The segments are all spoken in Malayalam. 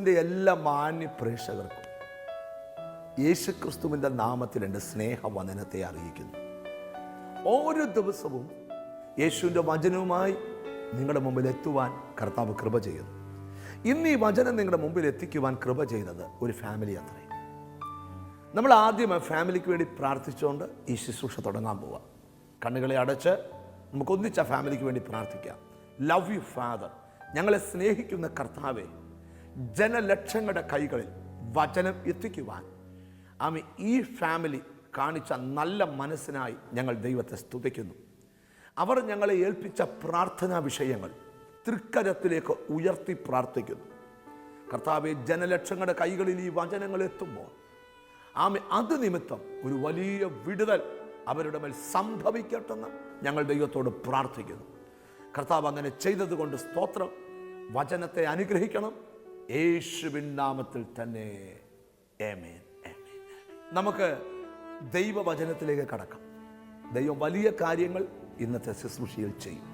വോയിസിന്റെ എല്ലാ മാന്യ പ്രേക്ഷകർക്കും യേശുക്രിസ്തുവിന്റെ നാമത്തിൽ എന്റെ സ്നേഹവന്ദനത്തെ അറിയിക്കുന്നു. ഓരോ ദിവസവും യേശുവിന്റെ വചനവുമായി നിങ്ങളുടെ മുമ്പിൽ എത്തുവാൻ കർത്താവ് കൃപ ചെയ്യുന്നു. ഇന്ന് ഈ വചനം നിങ്ങളുടെ മുമ്പിൽ എത്തിക്കുവാൻ കൃപ ചെയ്തത് ഒരു ഫാമിലി അത്രയും നമ്മൾ ആദ്യം ഫാമിലിക്ക് വേണ്ടി പ്രാർത്ഥിച്ചുകൊണ്ട് ഈ ശുശ്രൂഷ തുടങ്ങാൻ പോവാം. കണ്ണുകളെ അടച്ച് നമുക്കൊന്നിച്ച് ഫാമിലിക്ക് വേണ്ടി പ്രാർത്ഥിക്കാം. ലവ് യു ഫാദർ ഞങ്ങളെ സ്നേഹിക്കുന്ന കർത്താവെ ജനലക്ഷങ്ങളുടെ കൈകളിൽ വചനം എത്തിക്കുവാൻ. ആമി ഈ ഫാമിലി കാണിച്ച നല്ല മനസ്സിനായി ഞങ്ങൾ ദൈവത്തെ സ്തുതിക്കുന്നു. അവർ ഞങ്ങളെ ഏൽപ്പിച്ച പ്രാർത്ഥനാ വിഷയങ്ങൾ തൃക്കരത്തിലേക്ക് ഉയർത്തി പ്രാർത്ഥിക്കുന്നു. കർത്താവ് ജനലക്ഷങ്ങളുടെ കൈകളിൽ ഈ വചനങ്ങൾ എത്തുമ്പോൾ ആമ അത് നിമിത്തം ഒരു വലിയ വിടുതൽ അവരുടെ മേൽ സംഭവിക്കട്ടെന്ന് ഞങ്ങൾ ദൈവത്തോട് പ്രാർത്ഥിക്കുന്നു. കർത്താവ് അങ്ങനെ ചെയ്തതുകൊണ്ട് സ്തോത്രം. വചനത്തെ അനുഗ്രഹിക്കണം. യേശുവിൻ നാമത്തിൽ തന്നെ. ഏമേൻ നമുക്ക് ദൈവവചനത്തിലേക്ക് കടക്കാം. ദൈവം വലിയ കാര്യങ്ങൾ ഇന്നത്തെ ശുശ്രൂഷയിൽ ചെയ്യും.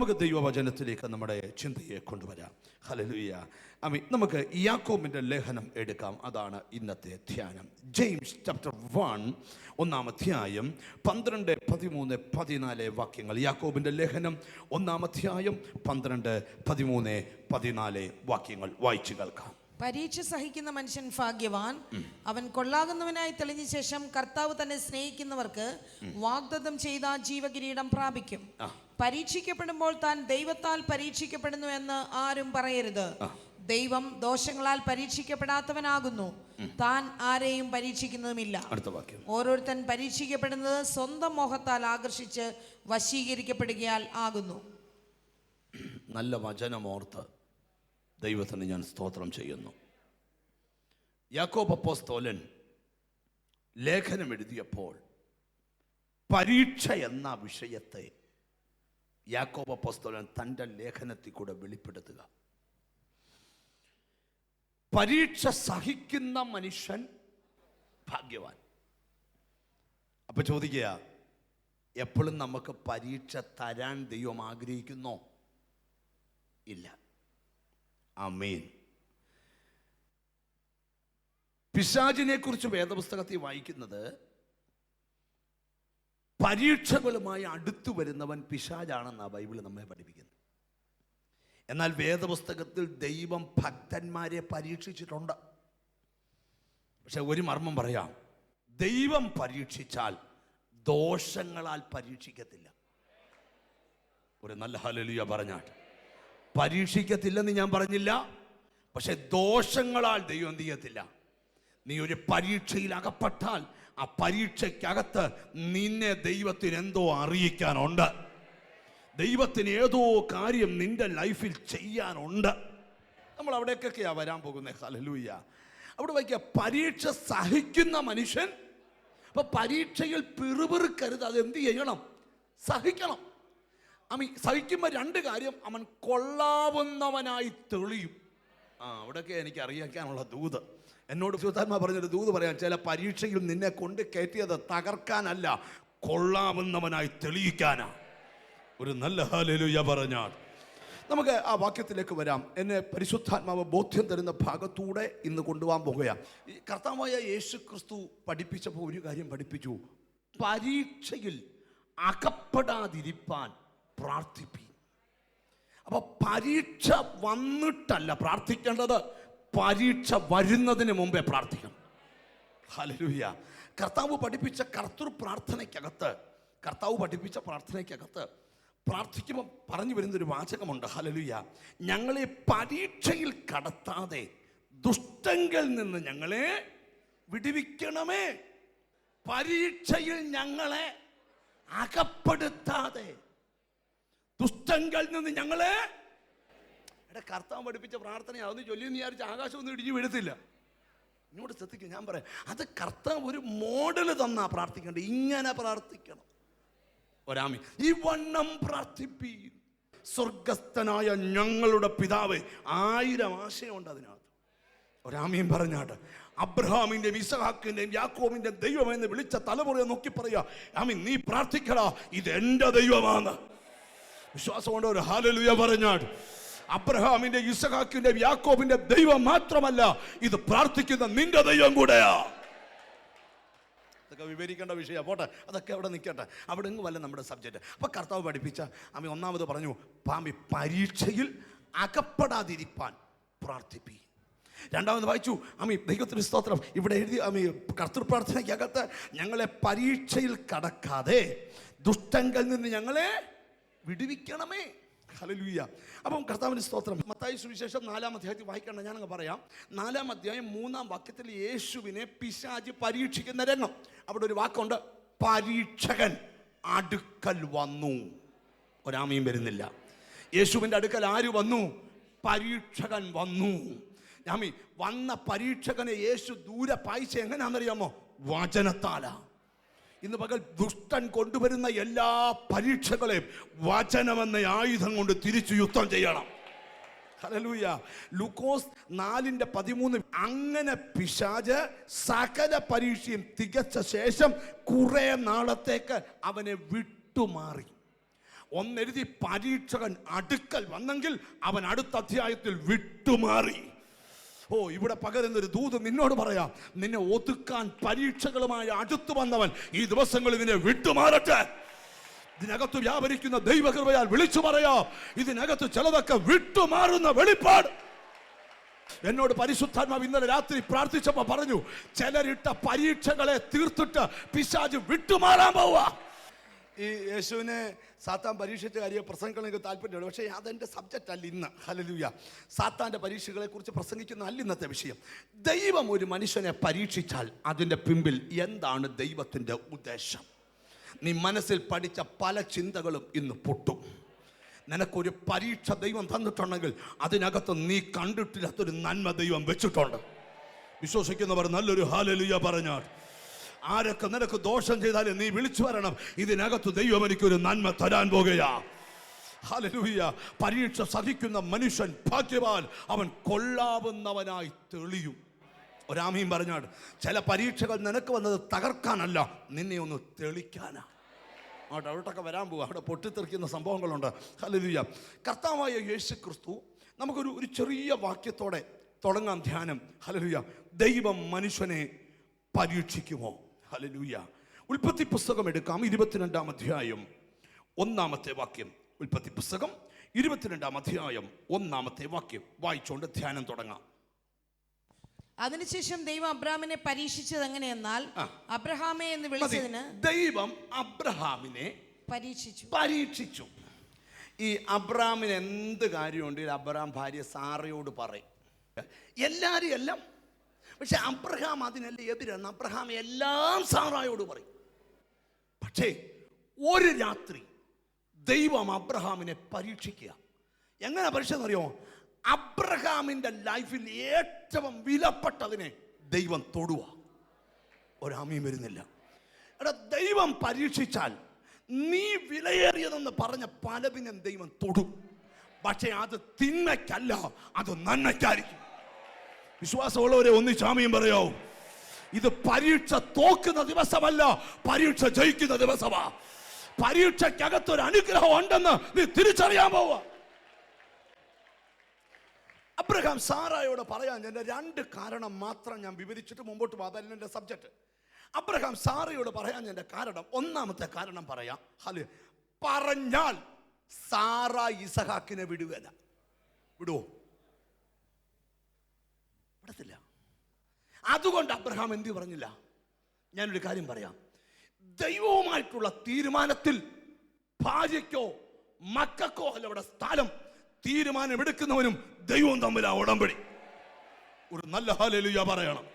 നമുക്ക് ദൈവവചനത്തിലേക്ക് നമ്മുടെ ചിന്തയെ കൊണ്ടുവരാം. ഹലലുയ അമി നമുക്ക് യാക്കോബിന്റെ ലേഖനം എടുക്കാം. അതാണ് ഇന്നത്തെ ധ്യാനം. ജെയിംസ് ചാപ്റ്റർ വൺ ഒന്നാം അധ്യായം പന്ത്രണ്ട് പതിമൂന്ന് പതിനാല് വാക്യങ്ങൾ. യാക്കോബിന്റെ ലേഖനം ഒന്നാം അധ്യായം പന്ത്രണ്ട് പതിമൂന്ന് പതിനാല് വാക്യങ്ങൾ വായിച്ചു കേൾക്കാം. പരീക്ഷ സഹിക്കുന്ന മനുഷ്യൻ ഭാഗ്യവാൻ. അവൻ കൊള്ളാകുന്നവനായി തെളിഞ്ഞ ശേഷം കർത്താവ് തന്നെ സ്നേഹിക്കുന്നവർക്ക് വാഗ്ദത്തം ചെയ്ത ജീവകിരീടം പ്രാപിക്കും. പരീക്ഷിക്കപ്പെടുമ്പോൾ താൻ ദൈവത്താൽ പരീക്ഷിക്കപ്പെടുന്നു എന്ന് ആരും പറയരുത്. ദൈവം ദോഷങ്ങളാൽ പരീക്ഷിക്കപ്പെടാത്തവനാകുന്നു. താൻ ആരെയും പരീക്ഷിക്കുന്നതുമില്ല. ഓരോരുത്തൻ പരീക്ഷിക്കപ്പെടുന്നത് സ്വന്തം മോഹത്താൽ ആകർഷിച്ച് വശീകരിക്കപ്പെടുകയാൽ ആകുന്നു. നല്ല വചനമോർത്ത് ദൈവത്തിന് ഞാൻ സ്തോത്രം ചെയ്യുന്നു. യാക്കോബ് അപ്പോസ്തോലൻ ലേഖനം എഴുതിയപ്പോൾ പരീക്ഷ എന്ന വിഷയത്തെ യാക്കോബ് പോസ്തോലൻ തന്റെ ലേഖനത്തിൽ കൂടെ വെളിപ്പെടുത്തുക. പരീക്ഷ സഹിക്കുന്ന മനുഷ്യൻ ഭാഗ്യവാൻ. അപ്പൊ ചോദിക്കുക എപ്പോഴും നമുക്ക് പരീക്ഷ തരാൻ ദൈവം ആഗ്രഹിക്കുന്നോ? ഇല്ല. അമീൻ പിശാചിനെ കുറിച്ച് വേദപുസ്തകത്തിൽ വായിക്കുന്നത് പരീക്ഷകളുമായി അടുത്തു വരുന്നവൻ പിശാജാണെന്നാണ് ബൈബിൾ നമ്മെ പഠിപ്പിക്കുന്നത്. എന്നാൽ വേദപുസ്തകത്തിൽ ദൈവം ഭക്തന്മാരെ പരീക്ഷിച്ചിട്ടുണ്ട്. പക്ഷെ ഒരു മർമ്മം പറയാം. ദൈവം പരീക്ഷിച്ചാൽ ദോഷങ്ങളാൽ പരീക്ഷിക്കത്തില്ല. ഒരു നല്ല ഹലലിയ പറഞ്ഞാട്ട് പരീക്ഷിക്കത്തില്ലെന്ന് ഞാൻ പറഞ്ഞില്ല. പക്ഷെ ദോഷങ്ങളാൽ ദൈവം എന്ത് ചെയ്യത്തില്ല. നീ ഒരു പരീക്ഷയിൽ അകപ്പെട്ടാൽ ആ പരീക്ഷയ്ക്കകത്ത് നിന്നെ ദൈവത്തിന് എന്തോ അറിയിക്കാനുണ്ട്. ദൈവത്തിന് ഏതോ കാര്യം നിന്റെ ലൈഫിൽ ചെയ്യാനുണ്ട്. നമ്മൾ അവിടേക്കൊക്കെയാ വരാൻ പോകുന്നത് ഹലലൂയ അവിടെ വയ്ക്കുക പരീക്ഷ സഹിക്കുന്ന മനുഷ്യൻ അപ്പൊ പരീക്ഷയിൽ പിറുപിറുക്കരുത്. അത് എന്ത് ചെയ്യണം? സഹിക്കണം. അമ്മ സഹിക്കുമ്പോൾ രണ്ട് കാര്യം. അവൻ കൊള്ളാവുന്നവനായി തെളിയും. ആ അവിടെയൊക്കെ എനിക്ക് അറിയിക്കാനുള്ള ദൂത്. എന്നോട് സുധാത്മ പറഞ്ഞൊരു ദൂത് പറയാം ചില പരീക്ഷയിൽ നിന്നെ കൊണ്ട് കയറ്റിയത് തകർക്കാനല്ല കൊള്ളാവുന്നവനായി തെളിയിക്കാനാ. ഒരു നല്ല ഹാലലുയ പറഞ്ഞാൽ. നമുക്ക് ആ വാക്യത്തിലേക്ക് വരാം. എന്നെ പരിശുദ്ധാത്മാവ് ബോധ്യം തരുന്ന ഭാഗത്തൂടെ ഇന്ന് കൊണ്ടുപോകാൻ പോകുകയാണ്. ഈ കർത്താവായ യേശു ക്രിസ്തു പഠിപ്പിച്ചപ്പോൾ ഒരു കാര്യം പഠിപ്പിച്ചു. പരീക്ഷയിൽ അകപ്പെടാതിരിപ്പാൻ പ്രാർത്ഥിപ്പി. അപ്പോൾ പരീക്ഷ വന്നിട്ടല്ല പ്രാർത്ഥിക്കേണ്ടത്. പരീക്ഷ വരുന്നതിന് മുമ്പേ പ്രാർത്ഥിക്കണം. ഹലലുയ കർത്താവ് പഠിപ്പിച്ച കർത്തൃ പ്രാർത്ഥനയ്ക്കകത്ത് കർത്താവ് പഠിപ്പിച്ച പ്രാർത്ഥനയ്ക്കകത്ത് പ്രാർത്ഥിക്കുമ്പോൾ പറഞ്ഞു വരുന്നൊരു വാചകമുണ്ട്. ഹലലുയ ഞങ്ങളെ പരീക്ഷയിൽ കടത്താതെ ദുഷ്ടങ്കിൽ നിന്ന് ഞങ്ങളെ വിടുവിക്കണമേ. പരീക്ഷയിൽ ഞങ്ങളെ അകപ്പെടുത്താതെ ദുഷ്ടങ്കിൽ നിന്ന് ഞങ്ങളെ എടാ കർത്താവ് പഠിപ്പിച്ച പ്രാർത്ഥന അതൊന്നും ചൊല്ലിയെന്ന് വിചാരിച്ച് ആകാശമൊന്നും ഇടിഞ്ഞു വീഴത്തില്ല. ഇങ്ങോട്ട് ശ്രദ്ധിക്കും ഞാൻ പറയാം. അത് കർത്താവ് ഒരു മോഡൽ തന്നാ പ്രാർത്ഥിക്കേണ്ടത്. ഇങ്ങനെ പ്രാർത്ഥിക്കണം. ഒരാമി ഈ വണ്ണം പ്രാർത്ഥിപ്പീ സ്വർഗസ്ഥനായ ഞങ്ങളുടെ പിതാവ്. ആയിരം ആശയമുണ്ട് അതിനകത്ത്. ഒരാമയും പറഞ്ഞാട്ട് അബ്രഹാമിന്റെയും ഇസഹാക്കിന്റെയും യാക്കോബിന്റെയും ദൈവം എന്ന് വിളിച്ച തലമുറയെ നോക്കി പറയാ ആമി നീ പ്രാർത്ഥിക്കടാ. ഇത് എന്റെ ദൈവമാണ്. വിശ്വാസം കൊണ്ട് ഒരു ഹാലലുയ പറഞ്ഞാട് അബ്രഹാമിന്റെ ഇസഹാക്കിന്റെ യാക്കോബിന്റെ ദൈവം മാത്രമല്ല ഇത് പ്രാർത്ഥിക്കുന്ന നിന്റെ ദൈവം കൂടെയാ. അതൊക്കെ വിവരിക്കേണ്ട വിഷയം. പോട്ടെ അതൊക്കെ അവിടെ നിൽക്കട്ടെ. അവിടെ എങ്ങും വല്ല നമ്മുടെ സബ്ജക്റ്റ് അപ്പോൾ കർത്താവ് പഠിപ്പിച്ച അമ്മ ഒന്നാമത് പറഞ്ഞു പാമ്പി പരീക്ഷയിൽ അകപ്പെടാതിരിപ്പാൻ പ്രാർത്ഥിപ്പി. രണ്ടാമത് വായിച്ചു അമ്മി ദൈവത്തിന് സ്തോത്രം. ഇവിടെ എഴുതി അമ്മി കർത്തൃപ്രാർത്ഥനയ്ക്കകത്ത് ഞങ്ങളെ പരീക്ഷയിൽ കടക്കാതെ ദുഷ്ടങ്കിൽ നിന്ന് ഞങ്ങളെ വിടുവിക്കണമേ. ഹലലൂയ അപ്പം കർത്താവിന് സ്തോത്രം. മത്തായി സുവിശേഷം നാലാം അധ്യായത്തിൽ വായിക്കേണ്ട ഞാനങ്ങ് പറയാം. നാലാം അധ്യായം മൂന്നാം വാക്യത്തിൽ യേശുവിനെ പിശാജ് പരീക്ഷിക്കുന്ന രംഗം. അവിടെ ഒരു വാക്കുണ്ട് പരീക്ഷകൻ അടുക്കൽ വന്നു. ഒരാമയും വരുന്നില്ല. യേശുവിന്റെ അടുക്കൽ ആര് വന്നു? പരീക്ഷകൻ വന്നു. ഞാമി വന്ന പരീക്ഷകനെ യേശു ദൂരെ പായിച്ച എങ്ങനെയാണെന്നറിയാമോ? വചനത്താലാ. ഇന്ന് പകൽ ദുഷ്ടൻ കൊണ്ടുവരുന്ന എല്ലാ പരീക്ഷകളെയും വചനമെന്ന ആയുധം കൊണ്ട് തിരിച്ചു യുദ്ധം ചെയ്യണം. ഹലലൂയ ലൂക്കോസ് നാലിന്റെ പതിമൂന്ന് അങ്ങനെ പിശാജ് സകല പരീക്ഷയും തികച്ച ശേഷം കുറെ നാളത്തേക്ക് അവനെ വിട്ടുമാറി. ഒന്നെഴുതി പരീക്ഷകൻ അടുക്കൽ വന്നെങ്കിൽ അവൻ അടുത്ത അധ്യായത്തിൽ വിട്ടുമാറി. ഓ ഇവിടെ പകരുന്നൊരു ദൂത് നിന്നോട് പറയാം നിന്നെ ഒതുക്കാൻ പരീക്ഷകളുമായി അടുത്തു വന്നവൻ ഈ ദിവസങ്ങളിൽ നിന്നെ വിട്ടുമാറട്ടെ. ഇതിനകത്ത് വ്യാപരിക്കുന്ന ദൈവകൃപയാൽ വിളിച്ചു പറയാം ഇതിനകത്ത് ചിലതൊക്കെ വിട്ടുമാറുന്ന വെളിപ്പാട്. എന്നോട് പരിശുദ്ധാത്മാവ് ഇന്നലെ രാത്രി പ്രാർത്ഥിച്ചപ്പോ പറഞ്ഞു ചിലരിട്ട പരീക്ഷകളെ തീർത്തിട്ട് പിശാജ് വിട്ടുമാറാൻ പോവാ. ഈ യേശുവിനെ സാത്താൻ പരീക്ഷിച്ച കാര്യം പ്രസംഗിക്കാൻ എനിക്ക് താല്പര്യമുണ്ട്. പക്ഷേ അതെന്റെ സബ്ജക്റ്റ് അല്ല ഇന്ന്. ഹലലുയ സാത്താന്റെ പരീക്ഷകളെ കുറിച്ച് പ്രസംഗിക്കുന്ന അല്ല ഇന്നത്തെ വിഷയം. ദൈവം ഒരു മനുഷ്യനെ പരീക്ഷിച്ചാൽ അതിന്റെ പിമ്പിൽ എന്താണ് ദൈവത്തിന്റെ ഉദ്ദേശം? നീ മനസ്സിൽ പഠിച്ച പല ചിന്തകളും ഇന്ന് പൊട്ടും. നിനക്കൊരു പരീക്ഷ ദൈവം തന്നിട്ടുണ്ടെങ്കിൽ അതിനകത്ത് നീ കണ്ടിട്ടില്ലാത്തൊരു നന്മ ദൈവം വെച്ചിട്ടുണ്ട്. വിശ്വസിക്കുന്നവർ നല്ലൊരു ഹാലലുയ പറഞ്ഞാൽ ആരൊക്കെ നിനക്ക് ദോഷം ചെയ്താലും നീ വിളിച്ചു വരണം. ഇതിനകത്ത് ദൈവം എനിക്കൊരു നന്മ തരാൻ പോകുകയാ. ഹല്ലേലൂയ. പരീക്ഷ സഹിക്കുന്ന മനുഷ്യൻ ഭാഗ്യവാൻ. അവൻ കൊള്ളാവുന്നവനായി തെളിയും. ഒരാമീൻ പറഞ്ഞാട് ചില പരീക്ഷകൾ നിനക്ക് വന്നത് തകർക്കാനല്ല നിന്നെ ഒന്ന് തെളിക്കാനാ. അവിടെ ഡൗട്ടൊക്കെ വരാൻ പോവുക അവിടെ പൊട്ടിത്തെറിക്കുന്ന സംഭവങ്ങളുണ്ട്. ഹലലൂയ കർത്താവായ യേശു ക്രിസ്തു നമുക്കൊരു ഒരു ചെറിയ വാക്യത്തോടെ തുടങ്ങാം ധ്യാനം. ഹല്ലേലൂയ. ദൈവം മനുഷ്യനെ പരീക്ഷിക്കുമോ? ഹല്ലേലൂയ ഉൽപ്പത്തി പുസ്തകം എടുക്കാം. ഇരുപത്തിരണ്ടാം അധ്യായം. ഒന്നാമത്തെ വാക്യം. ഉൽപ്പത്തി പുസ്തകം. ഇരുപത്തിരണ്ടാം അധ്യായം. ഒന്നാമത്തെ വാക്യം. വായിച്ചുകൊണ്ട് ധ്യാനം തുടങ്ങാം. അതിനുശേഷം ദൈവം അബ്രഹാമിനെ പരീക്ഷിച്ചത് എങ്ങനെയെന്നാൽ അബ്രഹാമെ എന്ന്. വിളിച്ചതിന് ദൈവം അബ്രഹാമിനെ പരീക്ഷിച്ചു. പരീക്ഷിച്ചു. ഈ അബ്രഹാമിന് എന്ത് കാര്യമുണ്ട്? അബ്രഹാം ഭാര്യ സാറയോട് പറയും. എല്ലാരും എല്ലാം പക്ഷെ അബ്രഹാം അതിനല്ല എതിരാണ് അബ്രഹാം എല്ലാം സാറായോട് പറയും. പക്ഷേ ഒരു രാത്രി ദൈവം അബ്രഹാമിനെ പരീക്ഷിക്കുക. എങ്ങനെ പരീക്ഷ അറിയോ അബ്രഹാമിന്റെ ലൈഫിൽ ഏറ്റവും വിലപ്പെട്ടതിനെ ദൈവം തൊടുക. ഒരാമയും വരുന്നില്ല. എടാ ദൈവം പരീക്ഷിച്ചാൽ നീ വിലയേറിയതെന്ന് പറഞ്ഞ പലതിനും ദൈവം തൊടും. പക്ഷേ അത് തിന്മയ്ക്കല്ല അത് നന്മയ്ക്കായിരിക്കും. വിശ്വാസമുള്ളവരെ ഒന്നിച്ചാമിയും പറയോ. ഇത് പരീക്ഷ തോക്കുന്ന ദിവസമല്ല പരീക്ഷ ജയിക്കുന്ന ദിവസമാ. പരീക്ഷയ്ക്കകത്തൊരു അനുഗ്രഹം ഉണ്ടെന്ന് നീ തിരിച്ചറിയാൻ പോവുക അബ്രഹാം സാറായോട് പറയാൻ എന്റെ രണ്ട് കാരണം മാത്രം ഞാൻ വിവരിച്ചിട്ട് മുമ്പോട്ട് പോകാം എന്റെ സബ്ജക്റ്റ് അബ്രഹാം സാറയോട് പറയാൻ എന്റെ കാരണം ഒന്നാമത്തെ കാരണം പറയാം. ഹലോ പറഞ്ഞാൽ സാറ ഇസഹാക്കിനെ വിടുകയില്ല വിടുവോ? വിടത്തില്ല അതുകൊണ്ട് അബ്രഹാം എന്തു പറഞ്ഞില്ല? ഞാനൊരു കാര്യം പറയാം. ദൈവവുമായിട്ടുള്ള തീരുമാനത്തിൽ ഭാര്യയ്ക്കോ മക്കൾക്കോ അല്ല അവിടെ സ്ഥലം തീരുമാനമെടുക്കുന്നവനും ദൈവവും തമ്മിൽ ആ ഉടമ്പടി. ഒരു നല്ല ഹാലലുയ പറയണം.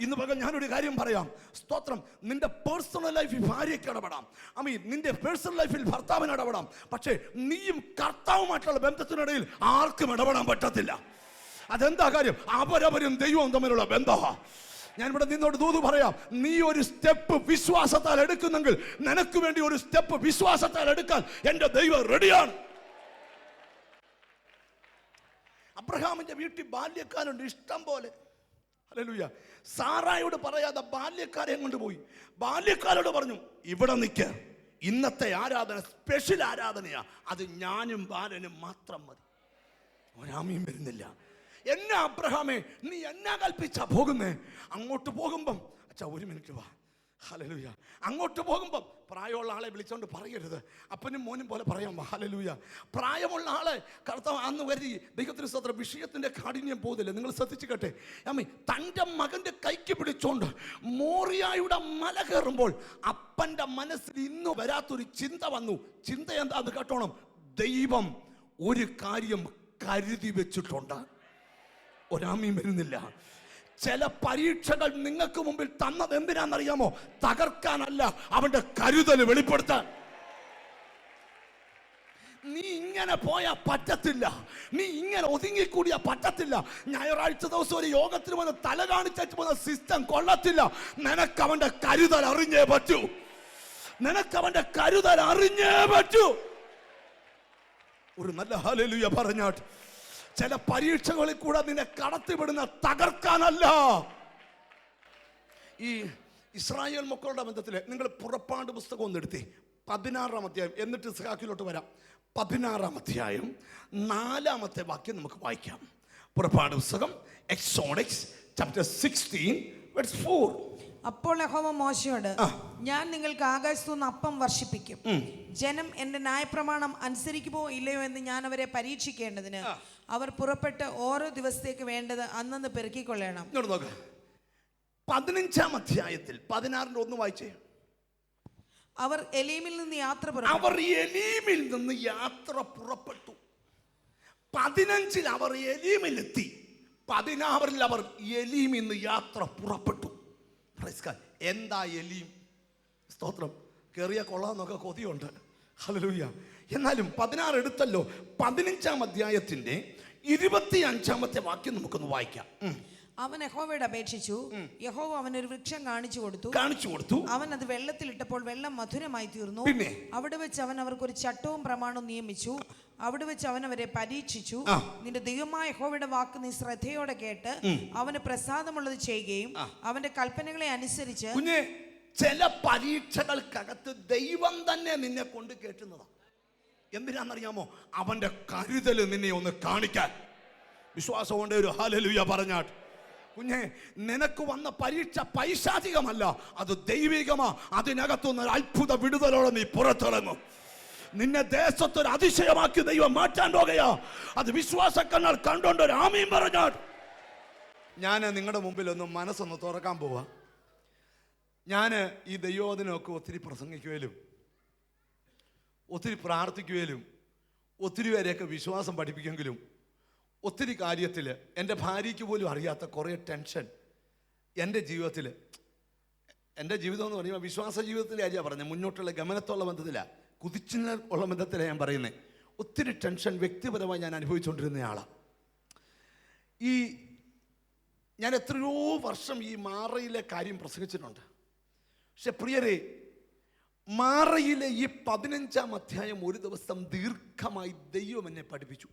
ഇന്ന് പകൽ ഞാനൊരു കാര്യം പറയാം. സ്തോത്രം. നിന്റെ പേഴ്സണൽ ലൈഫിൽ ഭാര്യയ്ക്ക് ഇടപെടാം. ഐ നിന്റെ പേഴ്സണൽ ലൈഫിൽ ഭർത്താവിന് ഇടപെടാം. പക്ഷേ നീയും കർത്താവുമായിട്ടുള്ള ബന്ധത്തിനിടയിൽ ആർക്കും ഇടപെടാൻ പറ്റത്തില്ല. അതെന്താ കാര്യം? അവരവരും ദൈവവും തമ്മിലുള്ള ബന്ധമാ. ഞാൻ ഇവിടെ നിന്നോട് ദൂത് പറയാം. നീ ഒരു സ്റ്റെപ്പ് വിശ്വാസത്താൽ എടുക്കുന്നെങ്കിൽ നിനക്ക് വേണ്ടി ഒരു സ്റ്റെപ്പ് വിശ്വാസത്താൽ എടുക്കാൻ എന്റെ ദൈവം റെഡിയാണ് അബ്രഹാമിന്റെ വീട്ടിൽ ബാല്യക്കാരുണ്ട് ഇഷ്ടം പോലെ. ഹല്ലേലൂയ. സാറായോട് പറയാതെ ബാല്യക്കാരെ കൊണ്ടുപോയി ബാല്യക്കാരോട് പറഞ്ഞു ഇവിടെ നിൽക്ക ഇന്നത്തെ ആരാധന സ്പെഷ്യൽ ആരാധനയാ. അത് ഞാനും ബാലനും മാത്രം മതി. ഒരാമയും വരുന്നില്ല. എന്നാ അബ്രഹാമേ നീ എന്നാ കൽപ്പിച്ചാ പോകുന്നേ? അങ്ങോട്ട് പോകുമ്പം അച്ഛാ ഒരു മിനിറ്റ് വാ. ഹലലൂയ അങ്ങോട്ട് പോകുമ്പം പ്രായമുള്ള ആളെ വിളിച്ചോണ്ട് പറയരുത്. അപ്പനും മോനും പോലെ പറയാം ഹലലൂയ പ്രായമുള്ള ആളെ കർത്താവ് അന്ന് കരുതി ദൈവത്തിന് സ്വത്ര വിഷയത്തിന്റെ കാഠിന്യം പോകുന്നില്ല നിങ്ങൾ ശ്രദ്ധിച്ചു കേട്ടെ അമ്മ തന്റെ മകന്റെ കൈക്ക് പിടിച്ചോണ്ട് മോറിയായുടെ മല കയറുമ്പോൾ അപ്പന്റെ മനസ്സിൽ ഇന്നു വരാത്തൊരു ചിന്ത വന്നു. ചിന്ത എന്താന്ന് കേട്ടോണം? ദൈവം ഒരു കാര്യം കരുതി വെച്ചിട്ടുണ്ട്. ഒരാമയും വരുന്നില്ല. ചില പരീക്ഷകൾ നിങ്ങൾക്ക് മുമ്പിൽ തന്നത് എന്തിനാണെന്നറിയാമോ? തകർക്കാനല്ല അവന്റെ കരുതൽ വെളിപ്പെടുത്താൻ. നീ ഇങ്ങനെ പോയാ പറ്റത്തില്ല. നീ ഇങ്ങനെ ഒതുങ്ങിക്കൂടിയാ പറ്റത്തില്ല. ഞായറാഴ്ച ദിവസം ഒരു യോഗത്തിന് വന്ന് തല കാണിച്ചു പോകുന്ന സിസ്റ്റം കൊള്ളത്തില്ല. നിനക്ക് അവന്റെ കരുതൽ അറിഞ്ഞേ പറ്റൂ. നിനക്ക് അവന്റെ കരുതൽ അറിഞ്ഞേ പറ്റൂ. ഒരു നല്ല ഹലലുയ പറഞ്ഞാട്ട്. ചില പരീക്ഷകളിൽ കൂടെ നിന്നെ കടത്തിവിടുന്ന തകർക്കാനല്ല. ഈ ഇസ്രായേൽ മക്കളുടെ ബന്ധത്തിൽ നിങ്ങൾ പുറപ്പാട് പുസ്തകം ഒന്ന് എടുത്തി. പതിനാറാം അധ്യായം. എന്നിട്ട് ഇസ്ഹാക്കിലോട്ട് വരാം. പതിനാറാം അധ്യായം. നാലാമത്തെ വാക്യം നമുക്ക് വായിക്കാം. പുറപ്പാട് പുസ്തകം. എക്സോണിക്സ് ചാപ്റ്റർ സിക്സ്റ്റീൻ ഫോർ അപ്പോൾ യഹോവ മോശയോട് ഞാൻ നിങ്ങൾക്ക് ആകാശത്തു നിന്ന് അപ്പം വർഷിപ്പിക്കും. ജനം എന്റെ ന്യായപ്രമാണം അനുസരിക്കുമോ ഇല്ലയോ എന്ന് ഞാൻ അവരെ പരീക്ഷിക്കേണ്ടതിന് അവർ പുറപ്പെട്ട് ഓരോ ദിവസത്തേക്ക് വേണ്ടത് അന്നന്ന് പെരുക്കിക്കൊള്ളണം പതിനഞ്ചാം അധ്യായത്തിൽ പതിനാറിന്റെ ഒന്ന് വായിച്ചേ. അവർ എലീമിൽ നിന്ന് യാത്ര പുറപ്പെട്ടു. അവർ എലീമിൽ നിന്ന് യാത്ര പുറപ്പെട്ടു. പതിനഞ്ചിൽ അവർ എലീമിൽ എലീമിലെത്തി. പതിനാറിൽ അവർ എലീമിൽ നിന്ന് യാത്ര പുറപ്പെട്ടു. എന്താ എലിയും? സ്തോത്രം. കയറിയ കൊള്ളാന്നൊക്കെ കൊതിയുണ്ട്. ഹലലൂയ എന്നാലും പതിനാറ് എടുത്തല്ലോ. പതിനഞ്ചാം അധ്യായത്തിന്റെ ഇരുപത്തി അഞ്ചാമത്തെ വാക്യം നമുക്കൊന്ന് വായിക്കാം. അവൻ യഹോവയോട് അപേക്ഷിച്ചു. യഹോവ അവനൊരു വൃക്ഷം കാണിച്ചു കൊടുത്തു. കാണിച്ചു കൊടുത്തു. അവൻ അത് വെള്ളത്തിലിട്ടപ്പോൾ വെള്ളം മധുരമായി തീർന്നു. പിന്നെ? അവിടെ വെച്ച് അവൻ അവർക്ക് ഒരു ചട്ടവും പ്രമാണവും നിയമിച്ചു. അവിടെ വെച്ച് അവൻ അവരെ പരീക്ഷിച്ചു. നിന്റെ ദൈവമായ യഹോവയുടെ വാക്ക് നീ ശ്രദ്ധയോടെ കേട്ട് അവന് പ്രസാദമുള്ളത് ചെയ്യുകയും അവന്റെ കൽപ്പനകളെ അനുസരിച്ച് ചില പരീക്ഷകൾക്കകത്ത് ദൈവം തന്നെ നിന്നെ കൊണ്ട് കേട്ടുന്നതാ. എന്തിനാണെന്നറിയാമോ? അവന്റെ കരുതൽ നിന്നെ ഒന്ന് കാണിക്കാൻ. വിശ്വാസം കൊണ്ട് ഒരു ഹാലലുയ പറഞ്ഞാട്ട് കുഞ്ഞെ നിനക്ക് വന്ന പരീക്ഷ പൈശാചികമല്ല അത് ദൈവികമാ. അതിനകത്തുനിന്ന് അത്ഭുത വിടുതലോടെ നീ പുറത്തിറങ്ങും. നിന്നെ ദേശത്തൊരു അതിശയമാക്കി ദൈവം മാറ്റാൻ പോകുകയാ. അത് വിശ്വാസക്കണ്ണാൽ കണ്ടോണ്ട് ഒരു ആമീം പറഞ്ഞാൽ. ഞാൻ നിങ്ങളുടെ മുമ്പിൽ ഒന്ന് മനസ്സൊന്ന് തുറക്കാൻ പോവാ. ഞാൻ ഈ ദൈവോധനമൊക്കെ ഒത്തിരി പ്രസംഗിക്കുകയും ഒത്തിരി പ്രാർത്ഥിക്കുകയും ഒത്തിരി പേരെയൊക്കെ വിശ്വാസം പഠിപ്പിക്കുമെങ്കിലും ഒത്തിരി കാര്യത്തിൽ എന്റെ ഭാര്യയ്ക്ക് പോലും അറിയാത്ത കുറേ ടെൻഷൻ എന്റെ ജീവിതത്തിൽ എന്റെ ജീവിതം എന്ന് പറയുമ്പോൾ വിശ്വാസ ജീവിതത്തിലെ കാര്യമാണ് പറഞ്ഞത്. മുന്നോട്ടുള്ള ഗമനത്തുള്ള ബന്ധത്തിലാണ് കുതിച്ചിന് ഉള്ള ബന്ധത്തിലാണ് ഞാൻ പറയുന്നത് ഒത്തിരി ടെൻഷൻ വ്യക്തിപരമായി ഞാൻ അനുഭവിച്ചുകൊണ്ടിരുന്നയാളാണ് ഈ ഞാൻ എത്രയോ വർഷം ഈ മാറയിലെ കാര്യം പ്രസംഗിച്ചിട്ടുണ്ട്. പക്ഷെ പ്രിയരെ മാറയിലെ ഈ പതിനഞ്ചാം അധ്യായം ഒരു ദിവസം ദീർഘമായി ദൈവം എന്നെ പഠിപ്പിച്ചു.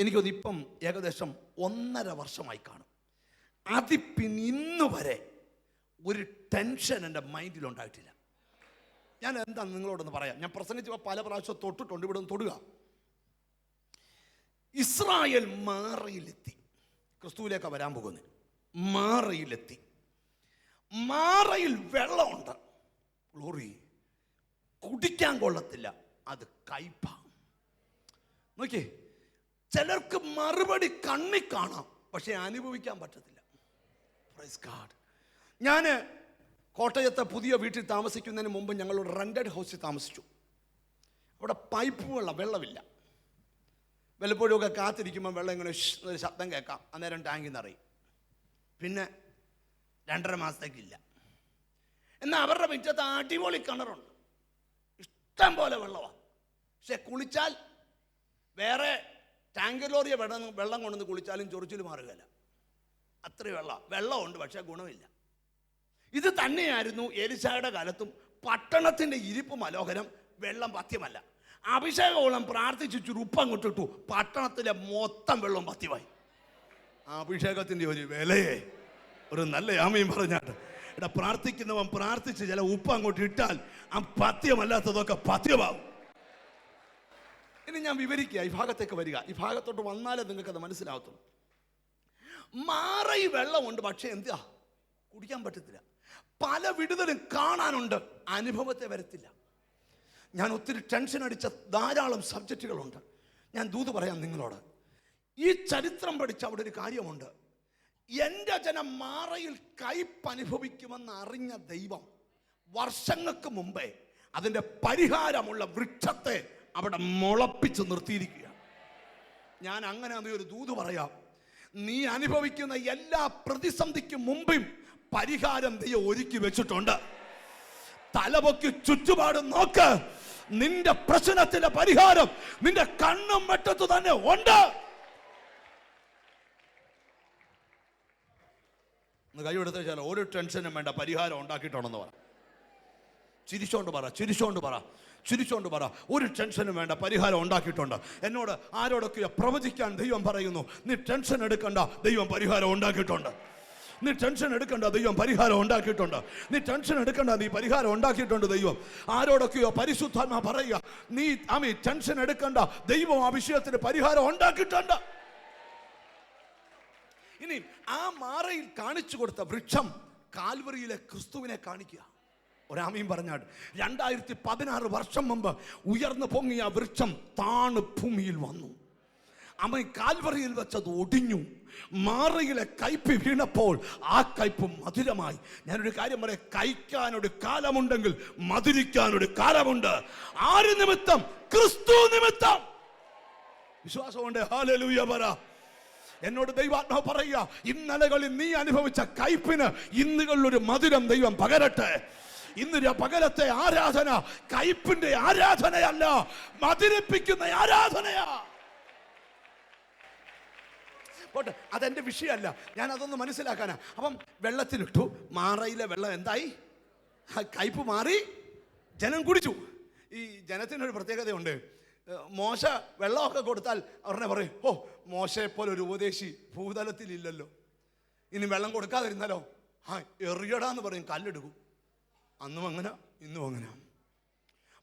എനിക്കൊന്ന് ഇപ്പം ഏകദേശം ഒന്നര വർഷമായി കാണും. അതിപ്പിൻ ഇന്ന് വരെ ഒരു ടെൻഷൻ എന്റെ മൈൻഡിൽ ഉണ്ടായിട്ടില്ല. ഞാൻ എന്താ നിങ്ങളോടൊന്ന് പറയാം? ഞാൻ പ്രസംഗിച്ചപ്പോൾ പല പ്രാവശ്യം തൊട്ടിട്ടുണ്ട് ഇവിടെ നിന്ന് തൊടുക. ഇസ്രായേൽ മാറയിലെത്തി. ക്രിസ്തുവിലേക്ക് വരാൻ പോകുന്നത്. മാറയിലെത്തി. മാറയിൽ വെള്ളമുണ്ട്. ഗ്ലോറി കുടിക്കാൻ കൊള്ളത്തില്ല. അത് കൈപ്പ നോക്കിയേ. ചിലർക്ക് മറുപടി കണ്ണി കാണാം പക്ഷെ അനുഭവിക്കാൻ പറ്റത്തില്ല. പ്രൈസ് ഞാൻ കോട്ടയത്തെ പുതിയ വീട്ടിൽ താമസിക്കുന്നതിന് മുമ്പ് ഞങ്ങൾ റെന്റഡ് ഹൗസിൽ താമസിച്ചു. അവിടെ പൈപ്പ് വെള്ളം വെള്ളമില്ല. വല്ലപ്പോഴും ഒക്കെ കാത്തിരിക്കുമ്പോൾ വെള്ളം ഇങ്ങനെ ഒരു ശബ്ദം കേൾക്കാം. അന്നേരം ടാങ്കിൽ നിറയും പിന്നെ രണ്ടര മാസത്തേക്കില്ല എന്നാൽ അവരുടെ മുറ്റത്ത് അടിപൊളി കിണറുണ്ട്. ഇഷ്ടം പോലെ വെള്ളമാണ് പക്ഷെ കുളിച്ചാൽ വേറെ ടാങ്കർ ലോറിയെ വെള്ളം വെള്ളം കൊണ്ടുവന്ന് കുളിച്ചാലും ചൊറിച്ചിൽ മാറുകയില്ല. അത്ര വെള്ളം വെള്ളമുണ്ട് പക്ഷേ ഗുണമില്ല. ഇത് തന്നെയായിരുന്നു എലിശായുടെ കാലത്തും പട്ടണത്തിന്റെ ഇരിപ്പ് മനോഹരം വെള്ളം പഥ്യമല്ല. അഭിഷേകോളം പ്രാർത്ഥിച്ചു ചുരുപ്പം കൊട്ടിട്ടു പട്ടണത്തിലെ മൊത്തം വെള്ളം പഥ്യമായി. അഭിഷേകത്തിന്റെ ഒരു വിലയെ ഒരു നല്ല ആമയും പറഞ്ഞാട്ട് എടാ പ്രാർത്ഥിക്കുന്നവൻ പ്രാർത്ഥിച്ച് ചില ഉപ്പ് അങ്ങോട്ട് ഇട്ടാൽ ആ പഥ്യമല്ലാത്തതൊക്കെ പഥ്യമാവും. ഇനി ഞാൻ വിവരിക്കുക ഈ ഭാഗത്തേക്ക് വരിക. ഈ ഭാഗത്തോട്ട് വന്നാലേ നിങ്ങൾക്കത് മനസ്സിലാകത്തുള്ളൂ മാറയി വെള്ളമുണ്ട് പക്ഷേ എന്താ കുടിക്കാൻ പറ്റത്തില്ല. പല വിടുതലും കാണാനുണ്ട് അനുഭവത്തെ വരത്തില്ല. ഞാൻ ഒത്തിരി ടെൻഷൻ അടിച്ച ധാരാളം സബ്ജക്റ്റുകളുണ്ട് ഞാൻ ദൂത് പറയാം നിങ്ങളോട്. ഈ ചരിത്രം പഠിച്ച അവിടെ ഒരു കാര്യമുണ്ട്. എന്റെ ജനം മാറയിൽ കയ്പ് അനുഭവിക്കുമെന്ന് അറിഞ്ഞ ദൈവം വർഷങ്ങൾക്ക് മുമ്പേ അതിന്റെ പരിഹാരമുള്ള വൃക്ഷത്തെ അവിടെ മുളപ്പിച്ച് നിർത്തിയിരിക്കുക ഞാൻ അങ്ങനെ ഒരു ദൂത് പറയാം. നീ അനുഭവിക്കുന്ന എല്ലാ പ്രതിസന്ധിക്കും മുമ്പും പരിഹാരം ദൈവം ഒരുക്കി വെച്ചിട്ടുണ്ട്. തലപൊക്കി ചുറ്റുപാടും നോക്ക്. നിന്റെ പ്രശ്നത്തിന്റെ പരിഹാരം നിന്റെ കണ്ണും വെട്ടത്തു തന്നെ ഉണ്ട്. കൈയെടുത്ത് വെച്ചാൽ ഒരു ടെൻഷനും വേണ്ട പരിഹാരം ഉണ്ടാക്കിയിട്ടുണ്ടെന്ന് പറ. ചിരിച്ചോണ്ട് പറ ചിരിച്ചോണ്ട് പറ. ചിരിച്ചോണ്ട് പറ. ഒരു ടെൻഷനും വേണ്ട പരിഹാരം ഉണ്ടാക്കിയിട്ടുണ്ട്. എന്നോട് ആരോടൊക്കെയോ പ്രവചിക്കാൻ ദൈവം പറയുന്നു. നീ ടെൻഷൻ എടുക്കണ്ട ദൈവം പരിഹാരം ഉണ്ടാക്കിയിട്ടുണ്ട്. നീ ടെൻഷൻ എടുക്കണ്ട ദൈവം പരിഹാരം ഉണ്ടാക്കിയിട്ടുണ്ട്. നീ ടെൻഷൻ എടുക്കണ്ട നീ പരിഹാരം ഉണ്ടാക്കിയിട്ടുണ്ട് ദൈവം. ആരോടൊക്കെയോ പരിശുദ്ധാത്മ പറയുക നീ അമി ടെൻഷൻ എടുക്കണ്ട ദൈവം ആ വിഷയത്തിന് പരിഹാരം ഉണ്ടാക്കിയിട്ടുണ്ട്. ഇനി ആ മാറയിൽ കാണിച്ചു കൊടുത്ത വൃക്ഷം കാൽവറിയിലെ ക്രിസ്തുവിനെ കാണിക്കുക. ഒരാമയും പറഞ്ഞാട് രണ്ടായിരത്തി പതിനാറ് വർഷം മുമ്പ് ഉയർന്നു പൊങ്ങിയ വൃക്ഷം താണ് ഭൂമിയിൽ വന്നു. അമ്മ കാൽവറിയിൽ വെച്ചത് ഒടിഞ്ഞു. മാറയിലെ കയ്പ് വീണപ്പോൾ ആ കയ്പ് മധുരമായി. ഞാനൊരു കാര്യം പറയാം കഴിക്കാനൊരു കാലമുണ്ടെങ്കിൽ മധുരിക്കാനൊരു കാലമുണ്ട്. ആര് നിമിത്തം? ക്രിസ്തു നിമിത്തം. വിശ്വാസമുണ്ട്. പറ. എന്നോട് ദൈവാത്മാവ് പറയുക ഇന്നലകളിൽ നീ അനുഭവിച്ച കയ്പിന് ഇന്നുകളിലൊരു മധുരം ദൈവം പകരട്ടെ. ഇന്ന് പകലത്തെ ആരാധന കയ്പിന്റെ ആരാധനയല്ല മതിരിപ്പിക്കുന്ന ആരാധനയാ. അതെന്റെ വിഷയമല്ല ഞാൻ അതൊന്ന് മനസ്സിലാക്കാനാ. അപ്പം വെള്ളത്തിലിട്ടു മാറയിലെ വെള്ളം എന്തായി? കയ്പ് മാറി ജനം കുടിച്ചു. ഈ ജനത്തിനൊരു പ്രത്യേകതയുണ്ട്. മോശ വെള്ളമൊക്കെ കൊടുത്താൽ അവരുടെ പറയും ഓ മോശയെ പോലെ ഒരു ഉപദേശി ഭൂതലത്തിലില്ലല്ലോ. ഇനി വെള്ളം കൊടുക്കാതിരുന്നാലോ? ആ എറിയടാന്ന് പറയും കല്ലെടുക്കും. അന്നും അങ്ങനെ ഇന്നും അങ്ങനെ.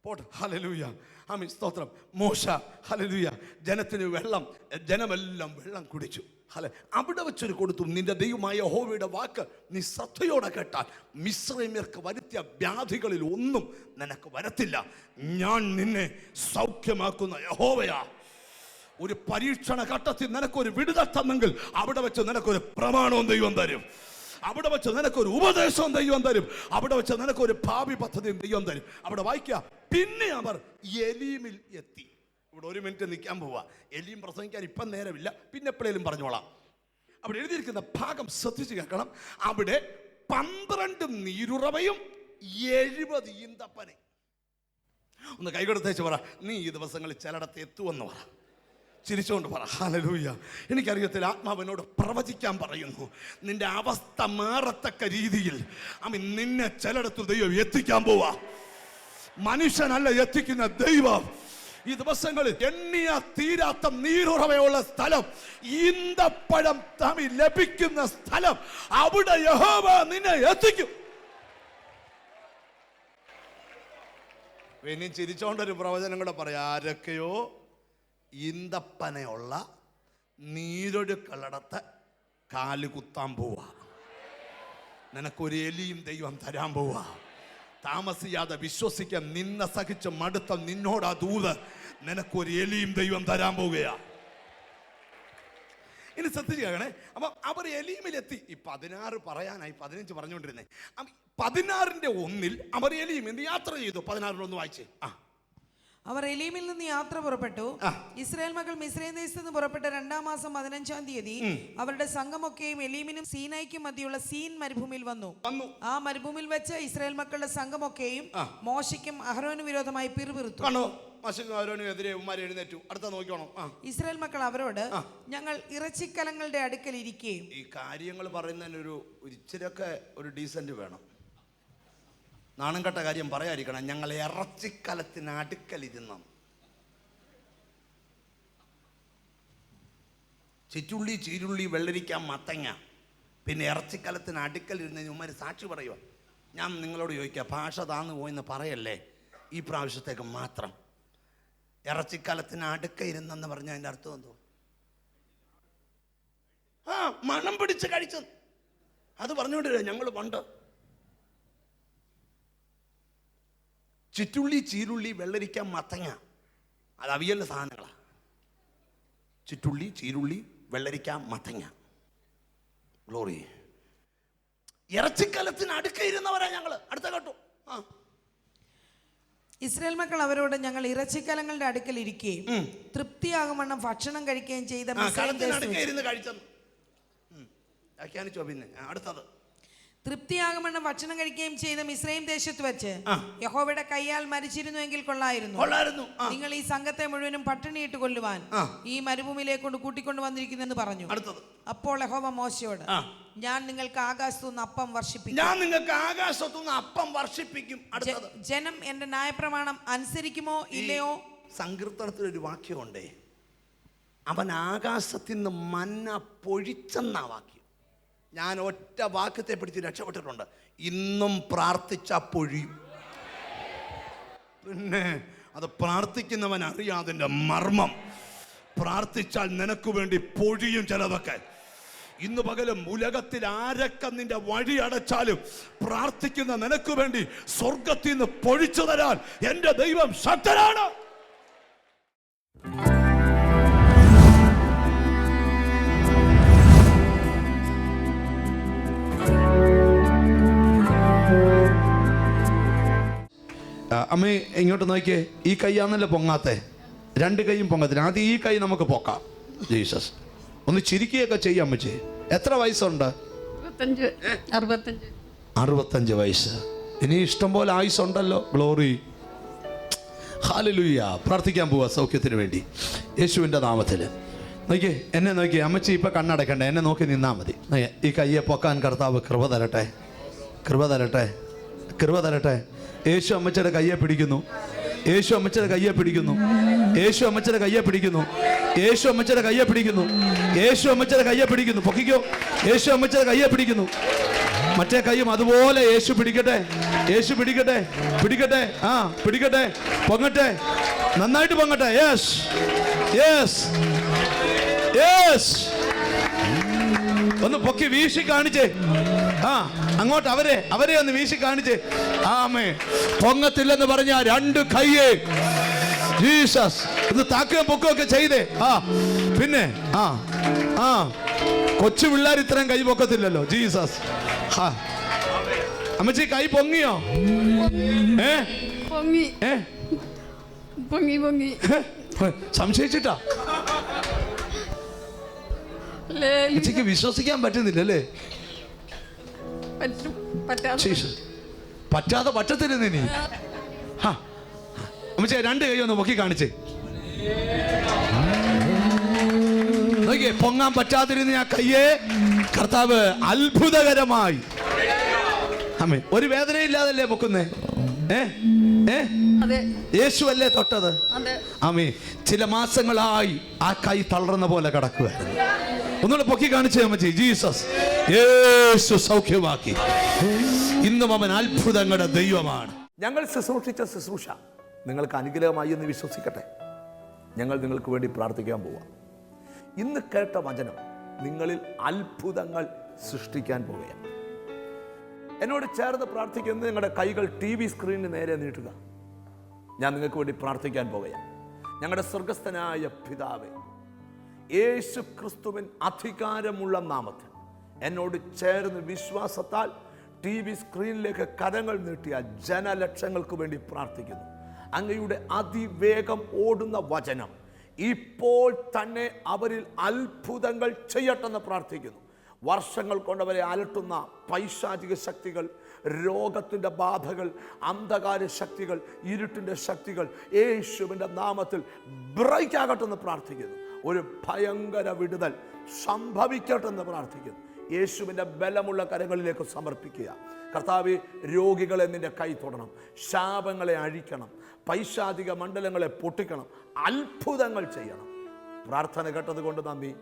പോട്ടെ. ഹലലൂയ ആമി സ്തോത്രം. മോശ. ഹലലൂയ ജനത്തിന് വെള്ളം ജനമെല്ലാം വെള്ളം കുടിച്ചു. ഹല. അവിടെ വെച്ചൊരു കൊടുത്തു. നിന്റെ ദൈവമായ യഹോവയുടെ വാക്ക് നീ ശ്രദ്ധയോടെ കേട്ടാൽ മിശ്രമ്യർക്ക് വരുത്തിയ വ്യാധികളിൽ ഒന്നും നിനക്ക് വരത്തില്ല. ഞാൻ നിന്നെ സൗഖ്യമാക്കുന്ന യഹോവയാ. ഒരു പരീക്ഷണ ഘട്ടത്തിൽ നിനക്കൊരു വിടുതൽ തന്നെങ്കിൽ അവിടെ വെച്ച് നിനക്കൊരു പ്രമാണവും ദൈവം തരും. അവിടെ വെച്ച് നിനക്ക് ഒരു ഉപദേശം ദൈവം തരും. അവിടെ വെച്ച് നിനക്ക് ഒരു ഭാവി പദ്ധതിയും ദൈവം തരും. അവിടെ വായിക്കുക. പിന്നെ അവർ എലീമിൽ എത്തി. ഇവിടെ ഒരു മിനിറ്റ് നിൽക്കാൻ പോവാ. എലീം പ്രസംഗിക്കാൻ ഇപ്പം നേരമില്ല. പിന്നെ എപ്പോഴേലും പറഞ്ഞോളാം. അവിടെ എഴുതിയിരിക്കുന്ന ഭാഗം ശ്രദ്ധിച്ച് കേൾക്കണം. അവിടെ പന്ത്രണ്ട് നീരുറവയും എഴുപത് ഈന്തപ്പനെ ഒന്ന് കൈകൊടുത്തേച്ച് പറ. നീ ഈ ദിവസങ്ങളിൽ ചിലയിടത്ത് എത്തുമെന്ന് പറ. ചിരിച്ചുകൊണ്ട് പറ. ഹാലലൂയ എനിക്കറിയത്തില്ല ആത്മാവിനോട് പ്രവചിക്കാൻ പറയുന്നു. നിന്റെ അവസ്ഥ മാറത്തക്ക രീതിയിൽ അമ്മ നിന്നെ ചിലയിടത്ത് ദൈവം എത്തിക്കാൻ പോവാ. മനുഷ്യനല്ല എത്തിക്കുന്ന ദൈവം. ഈ ദിവസങ്ങളിൽ എണ്ണിയ തീരാത്ത നീരുറവയുള്ള സ്ഥലം ഈന്തപ്പഴം തമി ലഭിക്കുന്ന സ്ഥലം അവിടെ യഹോവ നിന്നെ എത്തിക്കും. ഇനി ചിരിച്ചോണ്ടൊരു പ്രവചനം കൂടെ പറയാം. ആരൊക്കെയോ ഈന്തപ്പനയുള്ള നീരൊഴുക്കളടത്ത് കാൽ കുത്താൻ പോവാ. നിനക്കൊരു എലിയും ദൈവം തരാൻ പോവാ. താമസിയാതെ വിശ്വസിക്കാൻ നിന്നെ സഹിച്ച മടുത്ത നിന്നോടാ ദൂത്. നിനക്കൊരു എലിയും ദൈവം തരാൻ പോവുകയാ. ഇനി ശ്രദ്ധിച്ചേക്കണേ അപ്പം അവർ എലീമിലെത്തി. ഈ പതിനാറ് പറയാനായി പതിനഞ്ച് പറഞ്ഞുകൊണ്ടിരുന്നേ. പതിനാറിന്റെ ഒന്നിൽ അവർ എലീം എന്ത് യാത്ര ചെയ്തു? പതിനാറിൽ ഒന്ന് വായിച്ചേ. ആ. അവർ എലീമിൽ നിന്ന് യാത്ര പുറപ്പെട്ടു. ഇസ്രായേൽ മകൾ മിസ്രൈം ദേശത്ത് നിന്ന് പുറപ്പെട്ട രണ്ടാം മാസം പതിനഞ്ചാം തീയതി അവരുടെ സംഘമൊക്കെയും എലീമിനും സീനായിക്കും മധ്യയുള്ള സീൻ മരുഭൂമിയിൽ വന്നു. ആ മരുഭൂമിയിൽ വെച്ച് ഇസ്രായേൽ മക്കളുടെ സംഘമൊക്കെയും. മോശയ്ക്കും അഹ്റോന് വിരോധമായി പിറുപിറുത്തു. ഇസ്രായേൽ മക്കൾ അവരോട് ഞങ്ങൾ ഇറച്ചിക്കലങ്ങളുടെ അടുക്കൽ ഇരിക്കുകയും ഈ കാര്യങ്ങൾ പറയുന്നതിന് ഒരു ഒരു ഇച്ചിരിയൊക്കെ ഒരു ഡീസന്റ് വേണം. നാണം കെട്ട കാര്യം പറയാതിരിക്കണം. ഞങ്ങൾ ഇറച്ചിക്കലത്തിന് അടുക്കലിരുന്ന. ചിറ്റുള്ളി ചീരുള്ളി വെള്ളരിക്ക മത്തങ്ങ. പിന്നെ ഇറച്ചിക്കലത്തിന് അടുക്കലിരുന്ന് ഉമ്മര് സാക്ഷി പറയുക ഞാൻ നിങ്ങളോട് ചോദിക്കുക ഭാഷ താന്ന് പോയെന്ന് പറയല്ലേ? ഈ പ്രാവശ്യത്തേക്ക് മാത്രം. ഇറച്ചിക്കലത്തിന് അടുക്ക ഇരുന്നെന്ന് പറഞ്ഞാൽ അതിന്റെ അർത്ഥം എന്തോ? ആ മണം പിടിച്ച് കഴിച്ചു അത് പറഞ്ഞുകൊണ്ടിരുന്നു? ഞങ്ങൾ പണ്ട് ചുറ്റുള്ളി ചീരുള്ളി വെള്ളരിക്ക മത്തങ്ങ. അത് അവിയലിന്റെ സാധനങ്ങളാണ് ചുറ്റുള്ളി ചീരുള്ളി വെള്ളരിക്ക മത്തങ്ങ. ഗ്ലോറി ഇറച്ചിക്കലത്തിന് അടുക്ക ഇരുന്നവരാ ഞങ്ങൾ അടുത്ത കേട്ടു. ആ. ഇസ്രായേൽ മക്കൾ അവരോട് ഞങ്ങൾ ഇറച്ചിക്കലങ്ങളുടെ അടുക്കൽ ഇരിക്കുകയും തൃപ്തിയാകുമണ്ണം ഭക്ഷണം കഴിക്കുകയും ചെയ്ത ആ മിസ്രൈം കലത്തിന് ദേശത്ത് അടുക്ക വെച്ച് ഇരുന്ന് കഴിച്ചെന്ന്. ഉം. വ്യാഖ്യാനിച്ചോ പിന്നെ ആ, അടുത്തത്. തൃപ്തിയാകുമണ്ണം ഭക്ഷണം കഴിക്കുകയും ചെയ്ത മിസ്രൈം ദേശത്ത് വെച്ച് യഹോവയുടെ കൈയാൽ മരിച്ചിരുന്നുവെങ്കിൽ കൊള്ളായിരുന്നു. കൊള്ളായിരുന്നു. നിങ്ങൾ ഈ സംഘത്തെ മുഴുവനും പട്ടിണിയിട്ട് കൊല്ലുവാൻ ഈ മരുഭൂമിയിലേക്ക് കൊണ്ട് കൂട്ടിക്കൊണ്ട് വന്നിരിക്കുന്നെന്ന് പറഞ്ഞു. അടുത്തത്. അപ്പോൾ യഹോവ മോശയോട് ഞാൻ നിങ്ങൾക്ക് ആകാശത്തുനിന്ന് അപ്പം വർഷിപ്പിക്കും. ഞാൻ നിങ്ങൾക്ക് ആകാശത്തുനിന്ന് അപ്പം വർഷിപ്പിക്കും. അടുത്തത്. ജനം എന്റെ ന്യായപ്രമാണം അനുസരിക്കുമോ ഇല്ലയോ? സങ്കീർത്തനത്തിൽ ഒരു വാക്യമുണ്ടേ. അവൻ ആകാശത്തിൽ നിന്ന് മന്ന പൊഴിച്ചെന്നാ വാക്യം. ഞാൻ ഒറ്റ വാക്യത്തെ പിടിച്ച് രക്ഷപ്പെട്ടിട്ടുണ്ട്. ഇന്നും പ്രാർത്ഥിച്ച പൊഴിയും. പിന്നെ അത് പ്രാർത്ഥിക്കുന്നവൻ അറിയാതിന്റെ മർമ്മം. പ്രാർത്ഥിച്ചാൽ നിനക്ക് വേണ്ടി പൊഴിയും ചിലതൊക്കെ. ഇന്ന് പകലും ഉലകത്തിൽ ആരൊക്കെ നിന്റെ വഴി അടച്ചാലും പ്രാർത്ഥിക്കുന്ന നിനക്ക് വേണ്ടി സ്വർഗത്തിൽ നിന്ന് പൊഴിച്ചു തരാൻ എന്റെ ദൈവം ശക്തനാണ്. അമ്മേ ഇങ്ങോട്ട് നോക്കിയേ. ഈ കൈയാന്നല്ലേ പൊങ്ങാത്തെ? രണ്ട് കൈയും പൊങ്ങത്തില്ല. ആദ്യം ഈ കൈ നമുക്ക് പൊക്കാം. ജീസസ്. ഒന്ന് ചിരിക്കുകയൊക്കെ ചെയ്യാം അമ്മച്ചേ. എത്ര വയസ്സുണ്ട്? അറുപത്തഞ്ച്. വയസ്സ്. ഇനി ഇഷ്ടം പോലെ ആയുസുണ്ടല്ലോ ഗ്ലോറി. ഹാലലുയ്യ പ്രാർത്ഥിക്കാൻ പോവാ സൗഖ്യത്തിന് വേണ്ടി. യേശുവിന്റെ നാമത്തിൽ. നോക്കിയേ എന്നെ നോക്കിയേ. അമ്മച്ചി ഇപ്പം കണ്ണടക്കണ്ട? എന്നെ നോക്കി നിന്നാൽ മതി. ഈ കയ്യെ പൊക്കാൻ കർത്താവ് കൃപ തരട്ടെ. കൃപ തരട്ടെ. കൃപ തരട്ടെ. യേശു അമ്മച്ചയുടെ കയ്യെ പിടിക്കുന്നു. യേശു അമ്മച്ചയുടെ കയ്യെ പിടിക്കുന്നു. യേശു അമ്മച്ചയുടെ കയ്യെ പിടിക്കുന്നു. യേശു അമ്മച്ചയുടെ കയ്യെ പിടിക്കുന്നു. യേശു അമ്മച്ചയുടെ കയ്യെ പിടിക്കുന്നു. പൊക്കിക്കോ. യേശു അമ്മച്ചയുടെ കയ്യെ പിടിക്കുന്നു. മറ്റേ കൈയും അതുപോലെ യേശു പിടിക്കട്ടെ. യേശു പിടിക്കട്ടെ. പിടിക്കട്ടെ. ആ പിടിക്കട്ടെ. പൊങ്ങട്ടെ. നന്നായിട്ട് പൊങ്ങട്ടെ. യെസ് യെസ് യെസ് ഒന്ന് പൊക്കി വീശി കാണിച്ചേ. ആ അങ്ങോട്ട് അവരെ അവരെ ഒന്ന് വീശി കാണിച്ച്. ആമേ. പൊങ്ങത്തില്ലെന്ന് പറഞ്ഞ രണ്ട് കയ്യേ. ജീസസ്. ഇത് താക്കുകയും പൊക്കുകയൊക്കെ ചെയ്തേ. ആ പിന്നെ ആ ആ. കൊച്ചു പിള്ളേർ ഇത്രയും കൈ പൊക്കത്തില്ലല്ലോ. ജീസസ്. ഹാ. അമ്മച്ചി കൈ പൊങ്ങിയോ? ഏ? പൊങ്ങി. ഏ? പൊങ്ങി പൊങ്ങി. സംശയിച്ചിട്ടാ? അമ്മച്ചിക്ക് വിശ്വസിക്കാൻ പറ്റുന്നില്ലല്ലേ? പറ്റും പറ്റാതെ പറ്റത്തില്ല നീ. അമ്മച്ചേ രണ്ട് കൈ ഒന്ന് പൊക്കി കാണിച്ചേ. നോക്കിയേ പൊങ്ങാൻ പറ്റാതിരുന്ന ആ കയ്യെ കർത്താവ് അത്ഭുതകരമായി. അമ്മേ ഒരു വേദനയില്ലാതല്ലേ പൊക്കുന്നേ? ഏ? ഏ? അതെ. യേശു അല്ലേ തൊട്ടത് അമ്മേ ആമേ ചില മാസങ്ങളായി ആ കൈ തളർന്ന പോലെ കിടക്കുക ഒന്നുകൂടെ പൊക്കി കാണിച്ചേ അമ്മച്ചി. ജീസസ്. യേശു സൗഖ്യമാക്കി. ഇന്നും അവൻ അത്ഭുതങ്ങളുടെ ദൈവമാണ്. ഞങ്ങൾ ശുശ്രൂഷിച്ച ശുശ്രൂഷ നിങ്ങൾക്ക് അനുഗ്രഹമായി എന്ന് വിശ്വസിക്കട്ടെ. ഞങ്ങൾ നിങ്ങൾക്ക് വേണ്ടി പ്രാർത്ഥിക്കാൻ പോവാം. ഇന്ന് കേട്ട വചനം നിങ്ങളിൽ അത്ഭുതങ്ങൾ സൃഷ്ടിക്കാൻ പോവുകയാണ്. എന്നോട് ചേർന്ന് പ്രാർത്ഥിക്കുന്നത് നിങ്ങളുടെ കൈകൾ ടി വി സ്ക്രീനിന് നേരെ നീട്ടുക. ഞാൻ നിങ്ങൾക്ക് വേണ്ടി പ്രാർത്ഥിക്കാൻ പോവുകയാണ്. ഞങ്ങളുടെ സ്വർഗസ്ഥനായ പിതാവേ യേശു ക്രിസ്തുവിൻ അധികാരമുള്ള നാമത്തിൽ. എന്നോട് ചേർന്ന് വിശ്വാസത്താൽ ടി വി സ്ക്രീനിലേക്ക് കരങ്ങൾ നീട്ടിയ ജനലക്ഷങ്ങൾക്ക് വേണ്ടി പ്രാർത്ഥിക്കുന്നു. അങ്ങയുടെ അതിവേഗം ഓടുന്ന വചനം ഇപ്പോൾ തന്നെ അവരിൽ അത്ഭുതങ്ങൾ ചെയ്യട്ടെന്ന് പ്രാർത്ഥിക്കുന്നു. വർഷങ്ങൾ കൊണ്ടവരെ അലട്ടുന്ന പൈശാചിക ശക്തികൾ രോഗത്തിന്റെ ബാധകൾ അന്ധകാര ശക്തികൾ ഇരുട്ടിന്റെ ശക്തികൾ യേശുവിന്റെ നാമത്തിൽ ബ്രേക്ക് ആകട്ടെ എന്ന് പ്രാർത്ഥിക്കുന്നു. ഒരു ഭയങ്കര വിടുതൽ സംഭവിക്കട്ടെ എന്ന് പ്രാർത്ഥിക്കുന്നു. യേശുവിന്റെ ബലമുള്ള കരങ്ങളിലേക്ക് സമർപ്പിക്കുക. കർത്താവ് രോഗികളെ നിന്റെ കൈ തൊടണം. ശാപങ്ങളെ അഴിക്കണം. പൈശാചിക മണ്ഡലങ്ങളെ പൊട്ടിക്കണം. അത്ഭുതങ്ങൾ ചെയ്യണം. പ്രാർത്ഥന കേട്ടത് കൊണ്ട് നന്ദി.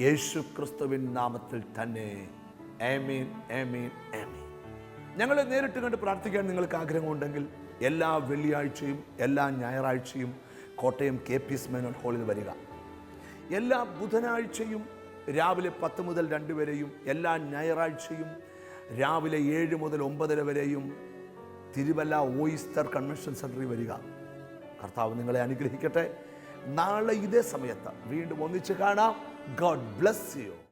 യേശു ക്രിസ്തുവിൻ നാമത്തിൽ തന്നെ. ഏമീൻ ഏമീൻ ഏമീൻ ഞങ്ങളെ നേരിട്ട് കണ്ട് പ്രാർത്ഥിക്കാൻ നിങ്ങൾക്ക് ആഗ്രഹമുണ്ടെങ്കിൽ എല്ലാ വെള്ളിയാഴ്ചയും എല്ലാ ഞായറാഴ്ചയും Kottayam K P S Menon ഹാളിൽ വരിക. എല്ലാ ബുധനാഴ്ചയും രാവിലെ പത്ത് മുതൽ രണ്ട് വരെയും എല്ലാ ഞായറാഴ്ചയും രാവിലെ ഏഴ് മുതൽ ഒമ്പതര വരെയും തിരുവല്ല ഓയിസ്റ്റർ കൺവെൻഷൻ സെന്ററിൽ വരിക. കർത്താവ് നിങ്ങളെ അനുഗ്രഹിക്കട്ടെ. നാളെ ഇതേ സമയത്ത് വീണ്ടും ഒന്നിച്ച് കാണാം. God bless you.